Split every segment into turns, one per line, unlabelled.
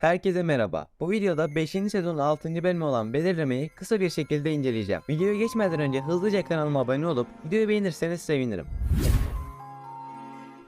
Herkese merhaba. Bu videoda 5. sezonun 6. bölümü olan belirlemeyi kısa bir şekilde inceleyeceğim. Videoya geçmeden önce hızlıca kanalıma abone olup videoyu beğenirseniz sevinirim.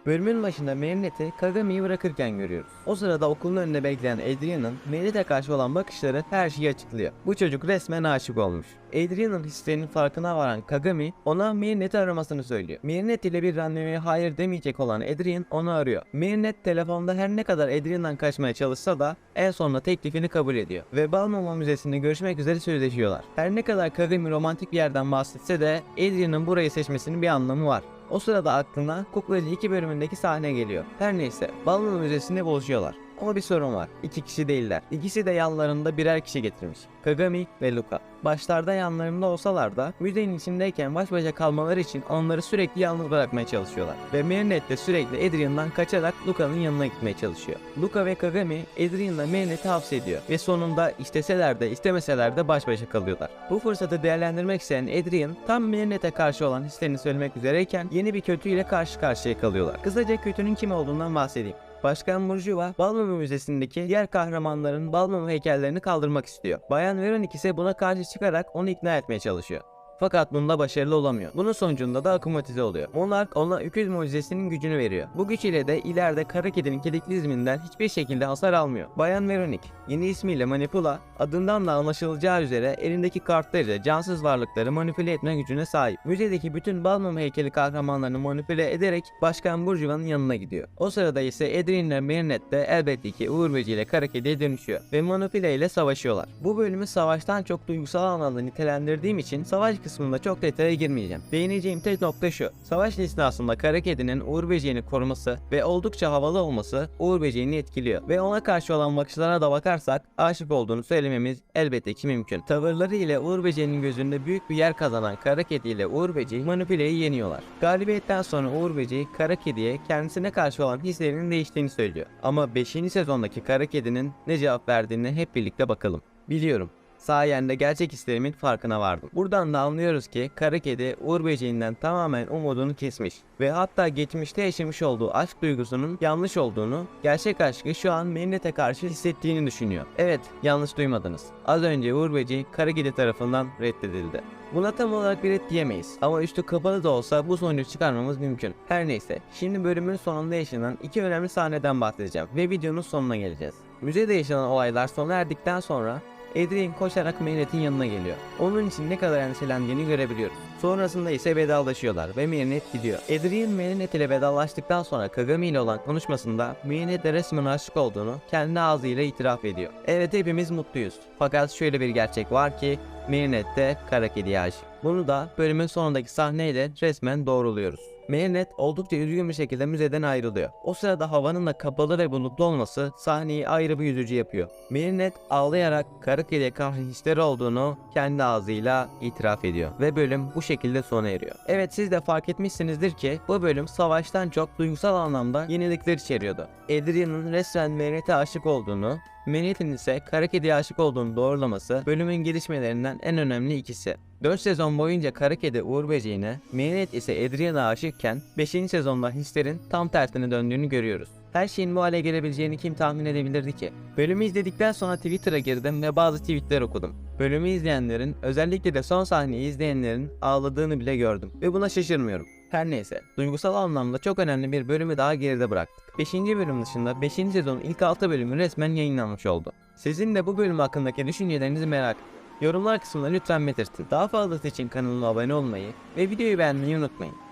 Bölümün başında Marinette'i Kagami'yi bırakırken görüyoruz. O sırada okulun önünde bekleyen Adrian'ın Marinette'e karşı olan bakışları her şeyi açıklıyor. Bu çocuk resmen aşık olmuş. Adrian'ın hislerinin farkına varan Kagami ona Marinette'i aramasını söylüyor. Marinette ile bir randevuya hayır demeyecek olan Adrian onu arıyor. Marinette telefonda her ne kadar Adrian'dan kaçmaya çalışsa da en sonunda teklifini kabul ediyor. Ve Balmum'a Müzesi'nde görüşmek üzere sözleşiyorlar. Her ne kadar Kagami romantik bir yerden bahsetse de Adrian'ın burayı seçmesinin bir anlamı var. O sırada aklına Kuklacı 2 bölümündeki sahne geliyor. Her neyse Balmum Müzesi'nde buluşuyorlar. Ama bir sorun var. İki kişi değiller. İkisi de yanlarında birer kişi getirmiş. Kagami ve Luka. Başlarda yanlarında olsalar da müzenin içindeyken baş başa kalmaları için onları sürekli yalnız bırakmaya çalışıyorlar. Ve Marinette de sürekli Adrian'dan kaçarak Luka'nın yanına gitmeye çalışıyor. Luka ve Kagami Adrian'la Marinette'i hapsediyor. Ve sonunda isteseler de istemeseler de baş başa kalıyorlar. Bu fırsatı değerlendirmek isteyen Adrian tam Marinette'e karşı olan hislerini söylemek üzereyken yeni bir kötüyle karşı karşıya kalıyorlar. Kısaca kötünün kim olduğundan bahsedeyim. Başkan Burjuva, Balmumu Müzesi'ndeki diğer kahramanların Balmumu heykellerini kaldırmak istiyor. Bayan Veronica ise buna karşı çıkarak onu ikna etmeye çalışıyor. Fakat bunda başarılı olamıyor. Bunun sonucunda da akumatize oluyor. Monark ona öküz mucizesinin gücünü veriyor. Bu güç ile de ileride kara kedinin kediklizminden hiçbir şekilde hasar almıyor. Bayan Veronica, yeni ismiyle Manipula, adından da anlaşılacağı üzere elindeki kartlarıyla cansız varlıkları manipüle etme gücüne sahip. Müzedeki bütün Balmum heykeli kahramanlarını manipüle ederek Başkan Burjuva'nın yanına gidiyor. O sırada ise Adrien ile Marinette de elbette ki Uğur Böceği ile kara kediye dönüşüyor ve manipüle ile savaşıyorlar. Bu bölümü savaştan çok duygusal anlamda nitelendirdiğim için savaş kısmında çok detaya girmeyeceğim. Değineceğim tek nokta şu. Savaş esnasında kara kedinin Uğur Böceği'ni koruması ve oldukça havalı olması Uğur Böceği'ni etkiliyor. Ve ona karşı olan bakışlara da bakarsak aşık olduğunu söylememiz elbette ki mümkün. Tavırları ile Uğur Böceği'nin gözünde büyük bir yer kazanan kara kedi ile Uğur Böceği manipüleyi yeniyorlar. Galibiyetten sonra Uğur Böceği kara kediye kendisine karşı olan hislerinin değiştiğini söylüyor. Ama 5. sezondaki kara kedinin ne cevap verdiğini hep birlikte bakalım. Biliyorum. Sayende gerçek hislerimin farkına vardım. Buradan da anlıyoruz ki kara kedi Uğur Böceği'nden tamamen umudunu kesmiş ve hatta geçmişte yaşamış olduğu aşk duygusunun yanlış olduğunu, gerçek aşkı şu an Marinette'e karşı hissettiğini düşünüyor. Evet, yanlış duymadınız. Az önce Uğur Böceği kara kedi tarafından reddedildi. Buna tam olarak bir ret diyemeyiz ama üstü kapalı da olsa bu sonucu çıkarmamız mümkün. Her neyse, şimdi bölümün sonunda yaşanan iki önemli sahneden bahsedeceğim ve videonun sonuna geleceğiz. Müzede yaşanan olaylar sona erdikten sonra Adrian koşarak Marinette'in yanına geliyor. Onun için ne kadar endişelendiğini görebiliyoruz. Sonrasında ise vedalaşıyorlar ve Marinette gidiyor. Adrian Marinette ile vedalaştıktan sonra Kagami ile olan konuşmasında Marinette resmen aşık olduğunu kendi ağzıyla itiraf ediyor. Evet hepimiz mutluyuz. Fakat şöyle bir gerçek var ki Marinette de kara kediye aşık. Bunu da bölümün sonundaki sahneyle resmen doğruluyoruz. Marinette oldukça üzgün bir şekilde müzeden ayrılıyor. O sırada havanın da kapalı ve bulutlu olması sahneyi ayrı bir yüzücü yapıyor. Marinette ağlayarak kara kediye karşı hisleri olduğunu kendi ağzıyla itiraf ediyor. Ve bölüm bu şekilde sona eriyor. Evet siz de fark etmişsinizdir ki bu bölüm savaştan çok duygusal anlamda yenilikler içeriyordu. Adrian'ın resmen Marinette'e aşık olduğunu, Marinette'in ise kara kediye aşık olduğunu doğrulaması bölümün gelişmelerinden en önemli ikisi. 4 sezon boyunca kara kedi Uğur Böceği'ne, Marinette ise Adrian'a aşıkken 5. sezonda hislerin tam tersine döndüğünü görüyoruz. Her şeyin bu hale gelebileceğini kim tahmin edebilirdi ki? Bölümü izledikten sonra Twitter'a girdim ve bazı tweetler okudum. Bölümü izleyenlerin, özellikle de son sahneyi izleyenlerin ağladığını bile gördüm ve buna şaşırmıyorum. Her neyse, duygusal anlamda çok önemli bir bölümü daha geride bıraktık. 5. bölüm dışında 5. sezonun ilk 6 bölümü resmen yayınlanmış oldu. Sizin de bu bölüm hakkındaki düşüncelerinizi merak. Yorumlar kısmına lütfen belirtin. Daha fazlası için kanalıma abone olmayı ve videoyu beğenmeyi unutmayın.